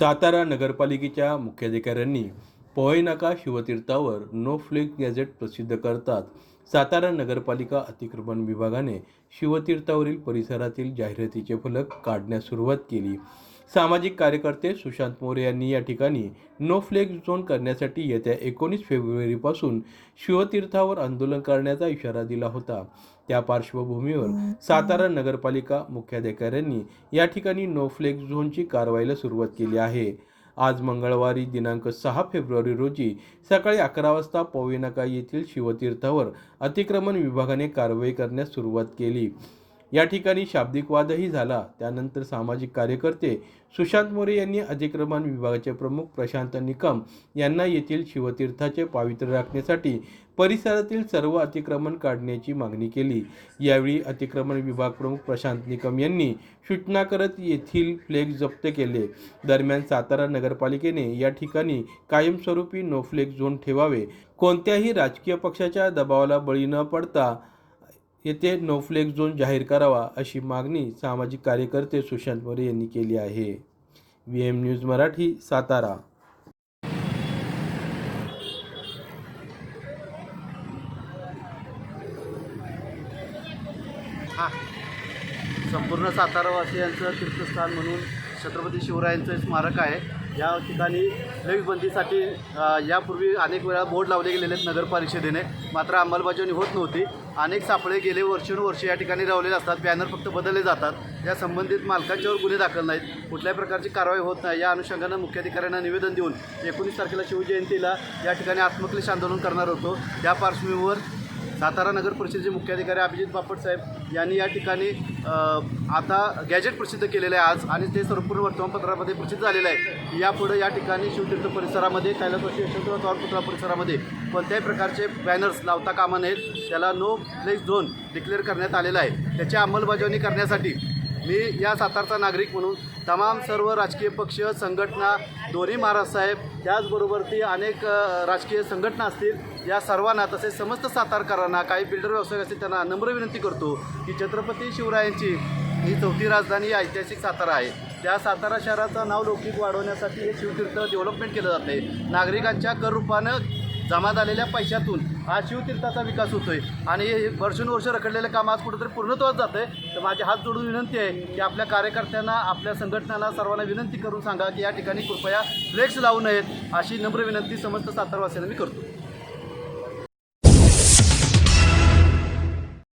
सातारा नगरपालिकेच्या मुख्याधिकाऱ्यांनी पोहे नाका शिवतीर्थावर no flex gazette प्रसिद्ध करतात. सातारा नगरपालिका अतिक्रमण विभागाने शिवतीर्थावरील परिसरातील जाहिरातीचे फलक काढण्यास सुरुवात केली. सामाजिक कार्यकर्ते सुशांत मोरे यांनी या ठिकाणी नो फ्लेक झोन करण्यासाठी येत्या एकोणीस फेब्रुवारीपासून शिवतीर्थावर आंदोलन करण्याचा इशारा दिला होता. त्या पार्श्वभूमीवर सातारा नगरपालिका मुख्याधिकाऱ्यांनी या ठिकाणी नो फ्लेक झोनची कारवाईला सुरुवात केली आहे. आज मंगळवारी दिनांक सहा फेब्रुवारी रोजी सकाळी अकरा वाजता पवईनाका येथील शिवतीर्थावर अतिक्रमण विभागाने कारवाई करण्यास सुरुवात केली. या ठिकाणी शाब्दिक वादही झाला. त्यानंतर सामाजिक कार्यकर्ते सुशांत मोरे यांनी अतिक्रमण विभागाचे प्रमुख प्रशांत निकम यांना येथील शिवतीर्थाचे पावित्र्य राखण्यासाठी परिसरातील सर्व अतिक्रमण काढण्याची मागणी केली. यावेळी अतिक्रमण विभाग प्रमुख प्रशांत निकम यांनी सूचना करत येथील फ्लेग जप्त केले. दरम्यान सातारा नगरपालिकेने या ठिकाणी कायमस्वरूपी नो फ्लेग झोन ठेवावे. कोणत्याही राजकीय पक्षाच्या दबावाला बळी न पडता येथे नो फ्लेक झोन जाहीर करावा अशी मागणी सामाजिक कार्यकर्ते सुशांत मोरे यांनी केली आहे. V M news Marathi Satara. संपूर्ण सातारावासियांचं तीर्थस्थान म्हणून छत्रपती शिवरायांचं स्मारक आहे. या ठिकाणी बंदीसाठी यापूर्वी अनेक वेळा बोर्ड लावले गेलेले आहेत नगर परिषदेने मात्र अंमलबजावणी होत नव्हती. अनेक सापळे गेले वर्षानुवर्षे या ठिकाणी लावलेले असतात. बॅनर फक्त बदलले जातात. या संबंधित मालकांच्यावर गुन्हे दाखल नाहीत. कुठल्याही प्रकारची कारवाई होत नाही. या अनुषंगानं मुख्याधिकाऱ्यांना निवेदन देऊन एकोणीस तारखेला शिवजयंतीला या ठिकाणी आत्मक्लेश आंदोलन करणार होतो. त्या पार्श्वभूमीवर सातारा नगर परिषदेचे मुख्याधिकारी अभिजित बापट साहेब यांनी या ठिकाणी आता गॅजेट प्रसिद्ध केलेलं आहे आज आणि ते संपूर्ण वर्तमानपत्रामध्ये प्रसिद्ध झालेलं आहे. यापुढे या ठिकाणी शिवतीर्थ परिसरामध्ये कैलासवासी यशवंतराव चव्हाण पुतळा परिसरामध्ये कोणत्याही प्रकारचे बॅनर्स लावता कामा नयेत. त्याला नो फ्लेक्स झोन डिक्लेअर करण्यात आलेला आहे. त्याची अंमलबजावणी करण्यासाठी मी या सातारचा नागरिक म्हणून तमाम सर्व राजकीय पक्ष संघटना दोन्ही महाराज साहेब त्याचबरोबर ती अनेक राजकीय संघटना असतील या सर्वांना तसेच समस्त सातारकरांना काही बिल्डर व्यावसायिक असतील त्यांना नम्र विनंती करतो की छत्रपती शिवरायांची ही चौथी राजधानी ऐतिहासिक सातारा आहे. त्या सातारा शहराचं नाव लौकिक वाढवण्यासाठी हे शिवतीर्थ डेव्हलपमेंट केलं जाते नागरिकांच्या कर रूपानं जमा झालेल्या पैशातून हा शिवतीर्थाचा विकास होतोय. आणि हे वर्षानुवर्ष रखडलेलं काम आज कुठंतरी पूर्णत्वात जातं आहे तर माझे हात जोडून विनंती आहे की आपल्या कार्यकर्त्यांना आपल्या संघटनांना सर्वांना विनंती करून सांगा की या ठिकाणी कृपया फ्लेक्स लावू नयेत अशी नम्र विनंती समस्त सातारवासियांना मी करतो.